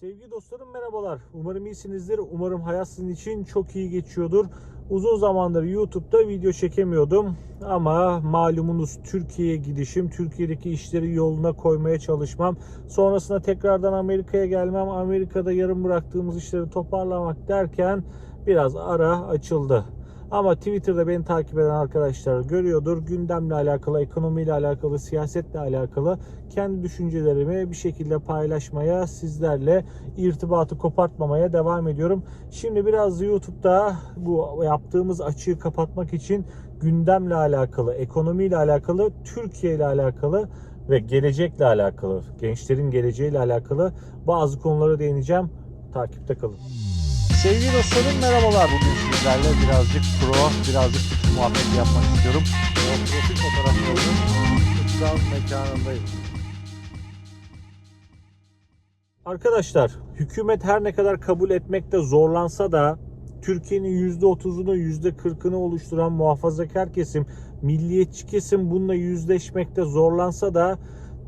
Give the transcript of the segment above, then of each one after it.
Sevgili dostlarım merhabalar. Umarım iyisinizdir. Umarım hayat sizin için çok iyi geçiyordur. Uzun zamandır YouTube'da video çekemiyordum. Ama malumunuz Türkiye'ye gidişim, Türkiye'deki işleri yoluna koymaya çalışmam. Sonrasında tekrardan Amerika'ya gelmem, Amerika'da yarım bıraktığımız işleri toparlamak derken biraz ara açıldı. Ama Twitter'da beni takip eden arkadaşlar görüyordur. Gündemle alakalı, ekonomiyle alakalı, siyasetle alakalı kendi düşüncelerimi bir şekilde paylaşmaya, sizlerle irtibatı kopartmamaya devam ediyorum. Şimdi biraz YouTube'da bu yaptığımız açığı kapatmak için gündemle alakalı, ekonomiyle alakalı, Türkiye ile alakalı ve gelecekle alakalı, gençlerin geleceğiyle alakalı bazı konulara değineceğim. Takipte kalın. Sevgili dostlarım merhabalar. Bugün sizlerle birazcık pro, birazcık muhabbet yapmak istiyorum. O profil fotoğraflarının kutsal mekanındayım. Arkadaşlar, hükümet her ne kadar kabul etmekte zorlansa da Türkiye'nin %30'unu %40'ını oluşturan muhafazakar kesim, milliyetçi kesim bununla yüzleşmekte zorlansa da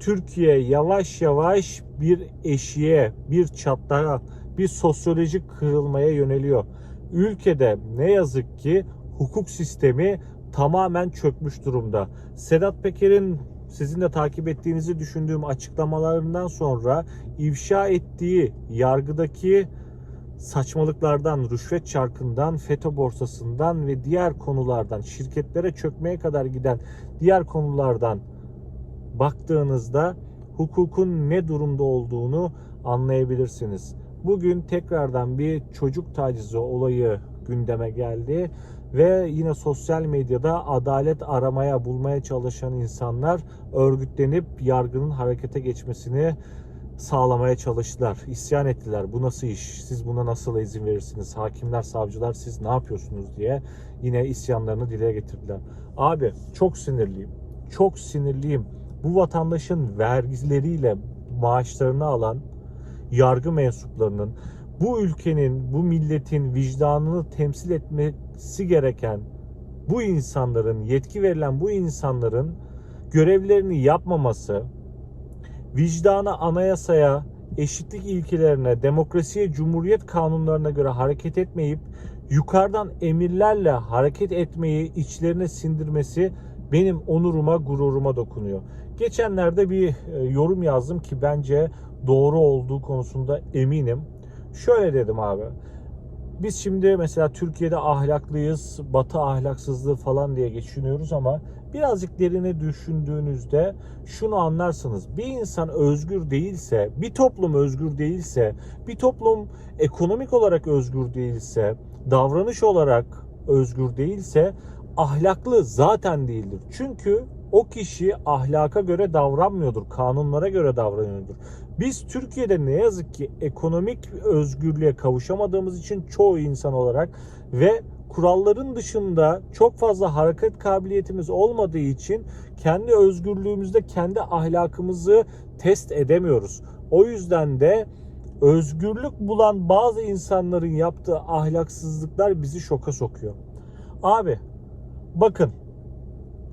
Türkiye yavaş yavaş bir eşiğe, bir çatlağa, bir sosyolojik kırılmaya yöneliyor. Ülkede ne yazık ki hukuk sistemi tamamen çökmüş durumda. Sedat Peker'in sizin de takip ettiğinizi düşündüğüm açıklamalarından sonra ifşa ettiği yargıdaki saçmalıklardan, rüşvet çarkından, FETÖ borsasından ve diğer konulardan, şirketlere çökmeye kadar giden diğer konulardan baktığınızda hukukun ne durumda olduğunu anlayabilirsiniz. Bugün tekrardan bir çocuk tacizi olayı gündeme geldi ve yine sosyal medyada adalet aramaya, bulmaya çalışan insanlar örgütlenip yargının harekete geçmesini sağlamaya çalıştılar. İsyan ettiler. Bu nasıl iş? Siz buna nasıl izin verirsiniz? Hakimler, savcılar siz ne yapıyorsunuz diye yine isyanlarını dile getirdiler. Abi çok sinirliyim. Çok sinirliyim. Bu vatandaşın vergileriyle maaşlarını alan yargı mensuplarının bu ülkenin, bu milletin vicdanını temsil etmesi gereken bu insanların, yetki verilen bu insanların görevlerini yapmaması, vicdana, anayasaya, eşitlik ilkelerine, demokrasiye, cumhuriyet kanunlarına göre hareket etmeyip yukarıdan emirlerle hareket etmeyi içlerine sindirmesi benim onuruma, gururuma dokunuyor. Geçenlerde bir e, yorum yazdım ki bence doğru olduğu konusunda eminim. Şöyle dedim abi. Biz şimdi mesela Türkiye'de ahlaklıyız, batı ahlaksızlığı falan diye geçiniyoruz ama birazcık derine düşündüğünüzde şunu anlarsınız. Bir insan özgür değilse, bir toplum özgür değilse, bir toplum ekonomik olarak özgür değilse, davranış olarak özgür değilse ahlaklı zaten değildir. Çünkü o kişi ahlaka göre davranmıyordur, kanunlara göre davranıyordur. Biz Türkiye'de ne yazık ki ekonomik özgürlüğe kavuşamadığımız için çoğu insan olarak ve kuralların dışında çok fazla hareket kabiliyetimiz olmadığı için kendi özgürlüğümüzde kendi ahlakımızı test edemiyoruz. O yüzden de özgürlük bulan bazı insanların yaptığı ahlaksızlıklar bizi şoka sokuyor. Abi bakın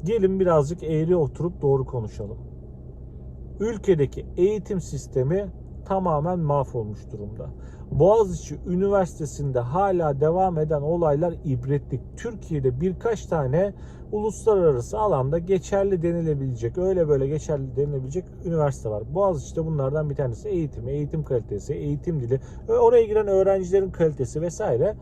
gelin birazcık eğri oturup doğru konuşalım. Ülkedeki eğitim sistemi tamamen mahvolmuş durumda. Boğaziçi Üniversitesi'nde hala devam eden olaylar ibretlik. Türkiye'de birkaç tane uluslararası alanda geçerli denilebilecek, öyle böyle geçerli denilebilecek üniversite var. Boğaziçi'de bunlardan bir tanesi eğitim, eğitim kalitesi, eğitim dili, oraya giren öğrencilerin kalitesi vesaire.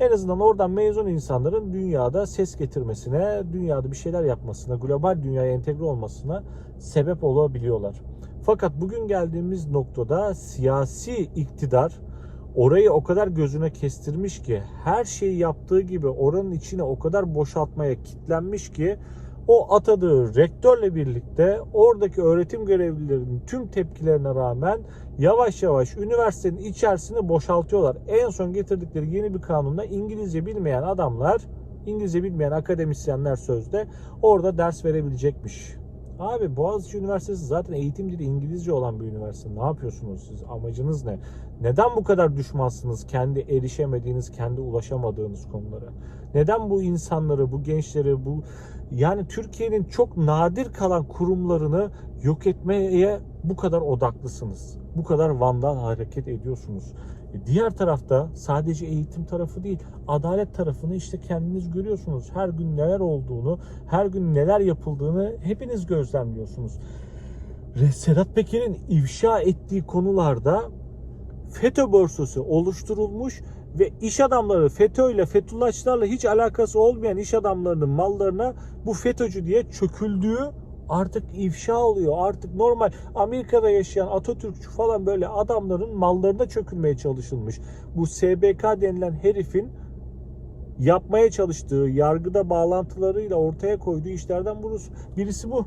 En azından oradan mezun insanların dünyada ses getirmesine, dünyada bir şeyler yapmasına, global dünyaya entegre olmasına sebep olabiliyorlar. Fakat bugün geldiğimiz noktada siyasi iktidar orayı o kadar gözüne kestirmiş ki her şeyi yaptığı gibi oranın içine o kadar boşaltmaya kitlenmiş ki o atadığı rektörle birlikte oradaki öğretim görevlilerinin tüm tepkilerine rağmen yavaş yavaş üniversitenin içerisini boşaltıyorlar. En son getirdikleri yeni bir kanunda İngilizce bilmeyen adamlar, İngilizce bilmeyen akademisyenler sözde orada ders verebilecekmiş. Abi Boğaziçi Üniversitesi zaten eğitim dili İngilizce olan bir üniversite. Ne yapıyorsunuz siz? Amacınız ne? Neden bu kadar düşmansınız kendi erişemediğiniz, kendi ulaşamadığınız konulara? Neden bu insanları, bu gençleri, bu yani Türkiye'nin çok nadir kalan kurumlarını yok etmeye bu kadar odaklısınız. Bu kadar vandal hareket ediyorsunuz. E, Diğer tarafta sadece eğitim tarafı değil, adalet tarafını işte kendiniz görüyorsunuz. Her gün neler olduğunu, her gün neler yapıldığını hepiniz gözlemliyorsunuz. Sedat Peker'in ifşa ettiği konularda FETÖ borsası oluşturulmuş ve iş adamları FETÖ ile Fethullahçılarla hiç alakası olmayan iş adamlarının mallarına bu FETÖ'cü diye çöküldüğü artık ifşa oluyor. Artık normal Amerika'da yaşayan Atatürkçü falan böyle adamların mallarına çökülmeye çalışılmış. Bu SBK denilen herifin yapmaya çalıştığı yargıda bağlantılarıyla ortaya koyduğu işlerden birisi, birisi bu.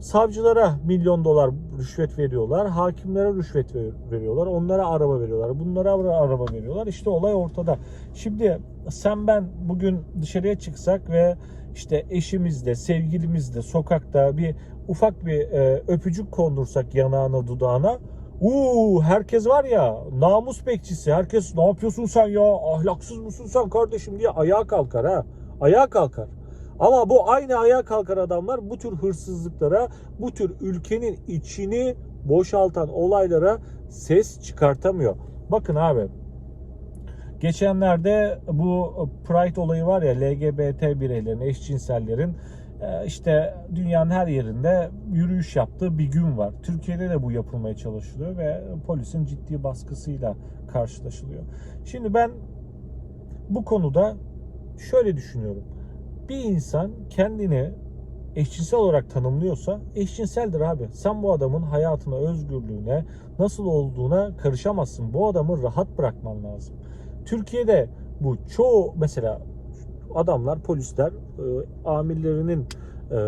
Savcılara milyon dolar rüşvet veriyorlar. Hakimlere rüşvet ver- veriyorlar. Onlara araba veriyorlar. Bunlara ara- araba veriyorlar. İşte olay ortada. Şimdi sen ben bugün dışarıya çıksak ve işte eşimizle, sevgilimizle sokakta bir ufak bir e, öpücük kondursak yanağına, dudağına Uuu herkes var ya namus bekçisi. Herkes ne yapıyorsun sen ya? Ahlaksız mısın sen kardeşim diye ayağa kalkar ha. Ayağa kalkar. Ama bu aynı ayağa kalkar adamlar bu tür hırsızlıklara, bu tür ülkenin içini boşaltan olaylara ses çıkartamıyor. Bakın abi geçenlerde bu Pride olayı var ya LGBT bireylerin, eşcinsellerin e, işte dünyanın her yerinde yürüyüş yaptığı bir gün var. Türkiye'de de bu yapılmaya çalışılıyor ve polisin ciddi baskısıyla karşılaşılıyor. Şimdi ben bu konuda şöyle düşünüyorum. Bir insan kendini eşcinsel olarak tanımlıyorsa eşcinseldir abi. Sen bu adamın hayatına, özgürlüğüne, nasıl olduğuna karışamazsın. Bu adamı rahat bırakman lazım. Türkiye'de bu çoğu mesela adamlar, polisler e, amirlerinin e,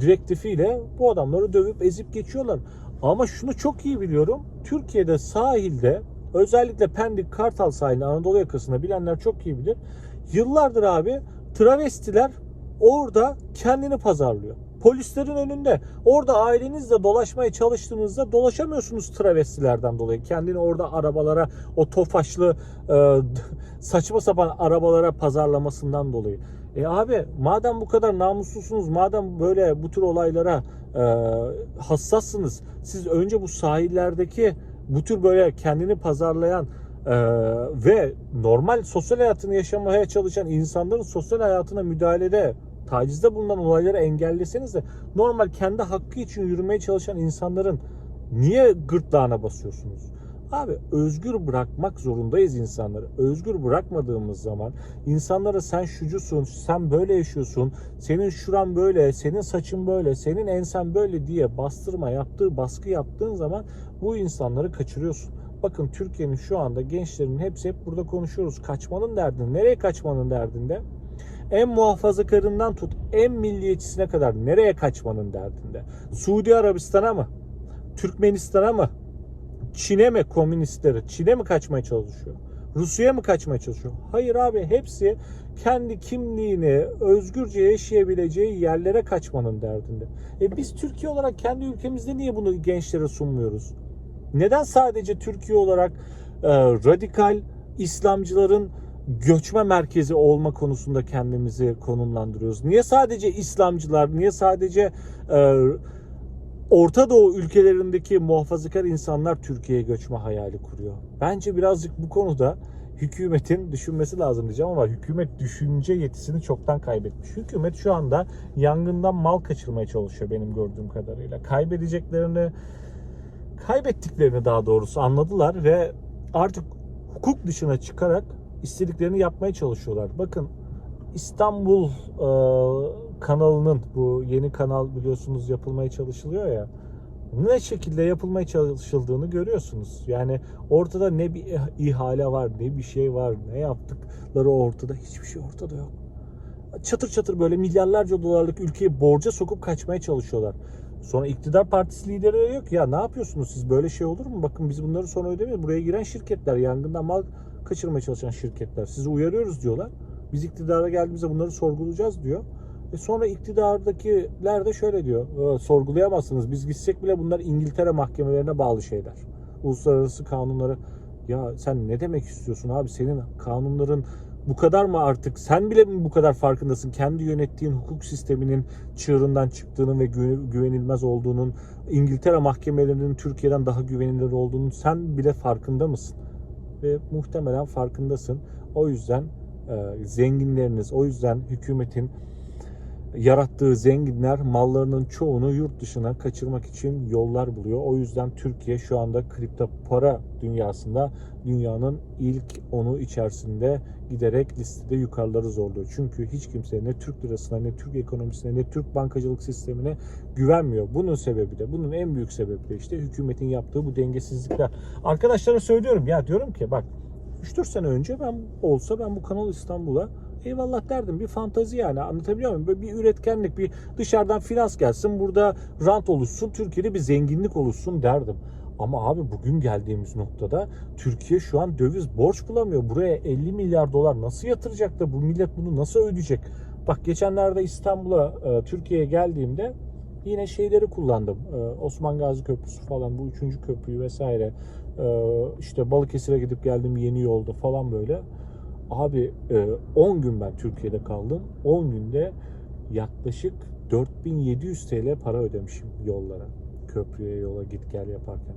direktifiyle bu adamları dövüp ezip geçiyorlar. Ama şunu çok iyi biliyorum. Türkiye'de sahilde özellikle Pendik Kartal sahilinde Anadolu yakasında bilenler çok iyi bilir. Yıllardır abi travestiler orada kendini pazarlıyor. Polislerin önünde. Orada ailenizle dolaşmaya çalıştığınızda dolaşamıyorsunuz travestilerden dolayı. Kendini orada arabalara, o tofaşlı e, saçma sapan arabalara pazarlamasından dolayı. E abi madem bu kadar namuslusunuz, madem böyle bu tür olaylara e, hassassınız, siz önce bu sahillerdeki bu tür böyle kendini pazarlayan e, ve normal sosyal hayatını yaşamaya çalışan insanların sosyal hayatına müdahalede tacizde bulunan olayları engelleseniz de normal kendi hakkı için yürümeye çalışan insanların niye gırtlağına basıyorsunuz? Abi özgür bırakmak zorundayız insanları. Özgür bırakmadığımız zaman insanlara sen şucusun, sen böyle yaşıyorsun, senin şuran böyle, senin saçın böyle, senin ensen böyle diye bastırma yaptığı, baskı yaptığın zaman bu insanları kaçırıyorsun. Bakın Türkiye'nin şu anda gençlerinin hepsi hep burada konuşuyoruz. Kaçmanın derdinde. Nereye kaçmanın derdinde? En muhafazakarından tut en milliyetçisine kadar nereye kaçmanın derdinde? Suudi Arabistan'a mı? Türkmenistan'a mı? Çin'e mi komünistleri? Çin'e mi kaçmaya çalışıyor? Rusya'ya mı kaçmaya çalışıyor? Hayır abi hepsi kendi kimliğini özgürce yaşayabileceği yerlere kaçmanın derdinde. E biz Türkiye olarak kendi ülkemizde niye bunu gençlere sunmuyoruz? Neden sadece Türkiye olarak e, radikal İslamcıların göçme merkezi olma konusunda kendimizi konumlandırıyoruz? Niye sadece İslamcılar, niye sadece e, Orta Doğu ülkelerindeki muhafazakar insanlar Türkiye'ye göçme hayali kuruyor? Bence birazcık bu konuda hükümetin düşünmesi lazım diyeceğim ama hükümet düşünce yetisini çoktan kaybetmiş. Hükümet şu anda yangından mal kaçırmaya çalışıyor benim gördüğüm kadarıyla. Kaybedeceklerini kaybettiklerini daha doğrusu anladılar ve artık hukuk dışına çıkarak istediklerini yapmaya çalışıyorlar. Bakın İstanbul e, kanalının bu yeni kanal biliyorsunuz yapılmaya çalışılıyor ya. Ne şekilde yapılmaya çalışıldığını görüyorsunuz. Yani ortada ne bir ihale var, ne bir şey var, ne yaptıkları ortada. Hiçbir şey ortada yok. Çatır çatır böyle milyarlarca dolarlık ülkeyi borca sokup kaçmaya çalışıyorlar. Sonra iktidar partisi lideri yok ya ne yapıyorsunuz siz böyle şey olur mu? Bakın biz bunları sonra ödemeyiz. Buraya giren şirketler yangından mal kaçırmaya çalışan şirketler. Sizi uyarıyoruz diyorlar. Biz iktidara geldiğimizde bunları sorgulayacağız diyor. E sonra iktidardakiler de şöyle diyor. "E, sorgulayamazsınız. Biz gitsek bile bunlar İngiltere mahkemelerine bağlı şeyler. Uluslararası kanunları ya sen ne demek istiyorsun abi? Senin kanunların Bu kadar mı artık sen bile mi bu kadar farkındasın? Kendi yönettiğin hukuk sisteminin çığırından çıktığının ve gü- güvenilmez olduğunun, İngiltere mahkemelerinin Türkiye'den daha güvenilir olduğunun sen bile farkında mısın? Ve muhtemelen farkındasın. O yüzden e, zenginleriniz, o yüzden hükümetin yarattığı zenginler mallarının çoğunu yurt dışına kaçırmak için yollar buluyor. O yüzden Türkiye şu anda kripto para dünyasında dünyanın ilk onu içerisinde giderek listede yukarıları zorluyor. Çünkü hiç kimse ne Türk lirasına ne Türk ekonomisine ne Türk bankacılık sistemine güvenmiyor. Bunun sebebi de bunun en büyük sebebi de işte hükümetin yaptığı bu dengesizlikler. Arkadaşlara söylüyorum ya diyorum ki bak 3-4 sene önce ben olsa ben bu Kanal İstanbul'a eyvallah derdim. Bir fantazi yani anlatabiliyor muyum? Böyle bir üretkenlik, bir dışarıdan finans gelsin, burada rant oluşsun, Türkiye'de bir zenginlik oluşsun derdim. Ama abi bugün geldiğimiz noktada Türkiye şu an döviz borç bulamıyor. Buraya 50 milyar dolar nasıl yatıracak da bu millet bunu nasıl ödeyecek? Bak geçenlerde İstanbul'a, e, Türkiye'ye geldiğimde yine şeyleri kullandım. E, Osman Gazi Köprüsü falan bu üçüncü köprüyü vesaire. E, işte Balıkesir'e gidip geldim yeni yolda falan böyle. Abi e, 10 gün ben Türkiye'de kaldım. 10 günde yaklaşık 4700 TL para ödemişim yollara. Köprüye yola git gel yaparken.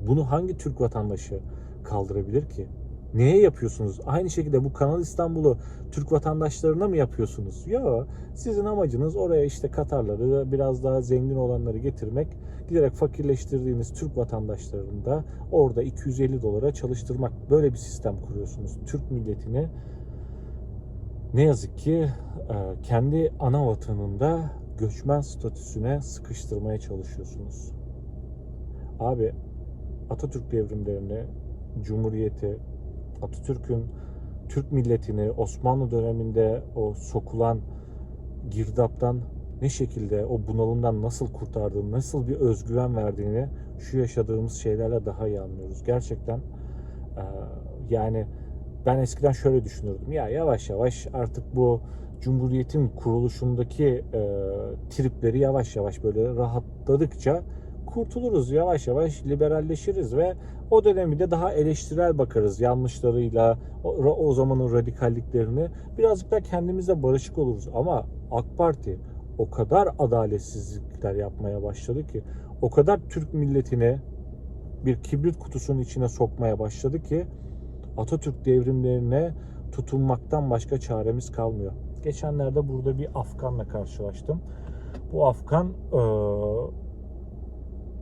Bunu hangi Türk vatandaşı kaldırabilir ki? Neye yapıyorsunuz? Aynı şekilde bu Kanal İstanbul'u Türk vatandaşlarına mı yapıyorsunuz? Yok. Sizin amacınız oraya işte Katarları, biraz daha zengin olanları getirmek. Giderek fakirleştirdiğiniz Türk vatandaşlarını da orada 250 dolara çalıştırmak. Böyle bir sistem kuruyorsunuz. Türk milletini ne yazık ki e, kendi ana vatanında göçmen statüsüne sıkıştırmaya çalışıyorsunuz. Abi Atatürk devrimlerini, Cumhuriyeti, Atatürk'ün Türk milletini Osmanlı döneminde o sokulan girdaptan ne şekilde o bunalımdan nasıl kurtardığını, nasıl bir özgüven verdiğini şu yaşadığımız şeylerle daha iyi anlıyoruz. Gerçekten e, yani ben eskiden şöyle düşünürdüm. Ya yavaş yavaş artık bu Cumhuriyet'in kuruluşundaki e, tripleri yavaş yavaş böyle rahatladıkça kurtuluruz. Yavaş yavaş liberalleşiriz ve o dönemi de daha eleştirel bakarız yanlışlarıyla, o, o zamanın radikalliklerini. Birazcık da kendimizle barışık oluruz. Ama AK Parti o kadar adaletsizlikler yapmaya başladı ki, o kadar Türk milletine bir kibrit kutusunun içine sokmaya başladı ki Atatürk devrimlerine tutunmaktan başka çaremiz kalmıyor. Geçenlerde burada bir Afganla karşılaştım. Bu Afgan eee,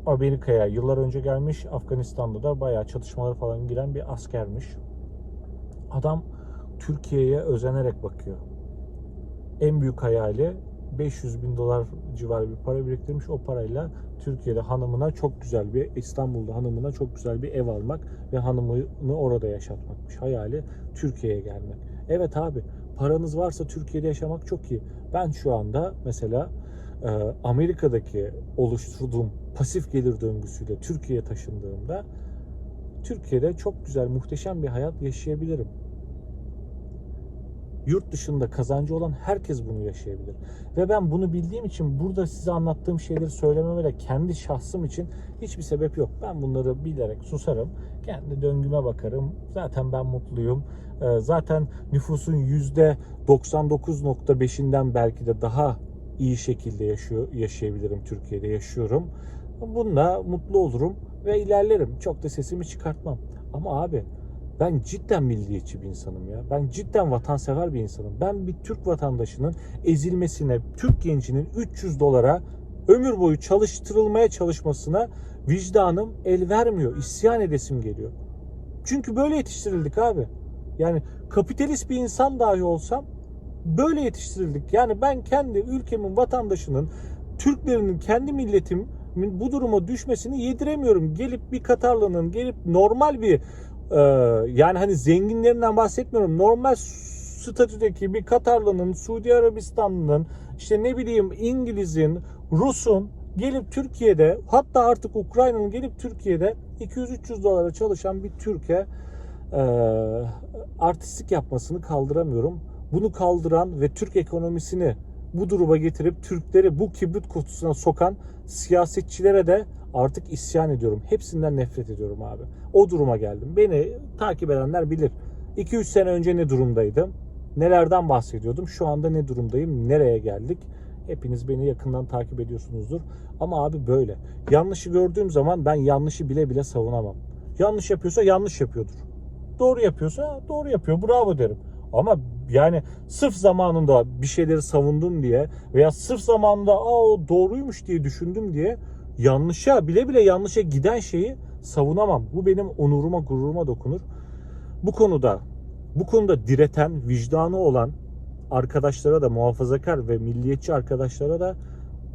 Amerika'ya yıllar önce gelmiş. Afganistan'da da bayağı çatışmalara falan giren bir askermiş. Adam Türkiye'ye özenerek bakıyor. En büyük hayali 500 bin dolar civarı bir para biriktirmiş. O parayla Türkiye'de hanımına çok güzel bir İstanbul'da hanımına çok güzel bir ev almak ve hanımını orada yaşatmakmış. Hayali Türkiye'ye gelmek. Evet abi paranız varsa Türkiye'de yaşamak çok iyi. Ben şu anda mesela e, Amerika'daki oluşturduğum pasif gelir döngüsüyle Türkiye'ye taşındığımda Türkiye'de çok güzel, muhteşem bir hayat yaşayabilirim. Yurt dışında kazancı olan herkes bunu yaşayabilir. Ve ben bunu bildiğim için burada size anlattığım şeyleri söylememe de kendi şahsım için hiçbir sebep yok. Ben bunları bilerek susarım. Kendi döngüme bakarım. Zaten ben mutluyum. Ee, Zaten nüfusun %99.5'inden belki de daha iyi şekilde yaşıyor, yaşayabilirim Türkiye'de yaşıyorum. Bununla mutlu olurum ve ilerlerim. Çok da sesimi çıkartmam. Ama abi ben cidden milliyetçi bir insanım ya. Ben cidden vatansever bir insanım. Ben bir Türk vatandaşının ezilmesine, Türk gencinin 300 dolara ömür boyu çalıştırılmaya çalışmasına vicdanım el vermiyor. İsyan edesim geliyor. Çünkü böyle yetiştirildik abi. Yani kapitalist bir insan dahi olsam böyle yetiştirildik. Yani ben kendi ülkemin vatandaşının, Türklerinin, kendi milletimin bu duruma düşmesini yediremiyorum. Gelip bir Katarlı'nın, gelip normal bir e, yani hani zenginlerinden bahsetmiyorum. Normal statüdeki bir Katarlı'nın, Suudi Arabistanlı'nın, işte ne bileyim İngiliz'in, Rus'un gelip Türkiye'de hatta artık Ukrayna'nın gelip Türkiye'de 200-300 dolara çalışan bir Türkiye e, artistlik yapmasını kaldıramıyorum. Bunu kaldıran ve Türk ekonomisini bu duruma getirip Türkleri bu kibrit kutusuna sokan siyasetçilere de artık isyan ediyorum. Hepsinden nefret ediyorum abi. O duruma geldim. Beni takip edenler bilir. 2-3 sene önce ne durumdaydım? Nelerden bahsediyordum? Şu anda ne durumdayım? Nereye geldik? Hepiniz beni yakından takip ediyorsunuzdur. Ama abi böyle. Yanlışı gördüğüm zaman ben yanlışı bile bile savunamam. Yanlış yapıyorsa yanlış yapıyordur. Doğru yapıyorsa doğru yapıyor. Bravo derim. Ama yani sırf zamanında bir şeyleri savundum diye veya sırf zamanında Aa, o doğruymuş diye düşündüm diye yanlışa bile bile yanlışa giden şeyi savunamam. Bu benim onuruma gururuma dokunur. Bu konuda bu konuda direten, vicdanı olan arkadaşlara da muhafazakar ve milliyetçi arkadaşlara da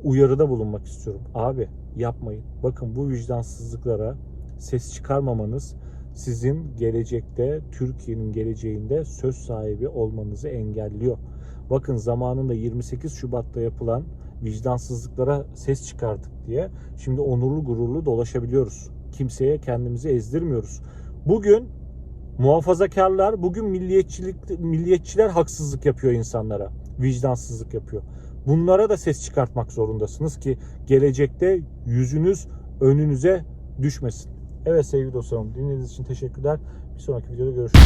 uyarıda bulunmak istiyorum. Abi yapmayın. Bakın bu vicdansızlıklara ses çıkarmamanız sizin gelecekte Türkiye'nin geleceğinde söz sahibi olmanızı engelliyor. Bakın zamanında 28 Şubat'ta yapılan vicdansızlıklara ses çıkardık diye şimdi onurlu gururlu dolaşabiliyoruz. Kimseye kendimizi ezdirmiyoruz. Bugün muhafazakarlar, bugün milliyetçilik milliyetçiler haksızlık yapıyor insanlara. Vicdansızlık yapıyor. Bunlara da ses çıkartmak zorundasınız ki gelecekte yüzünüz önünüze düşmesin. Evet sevgili dostlarım dinlediğiniz için teşekkürler. Bir sonraki videoda görüşürüz.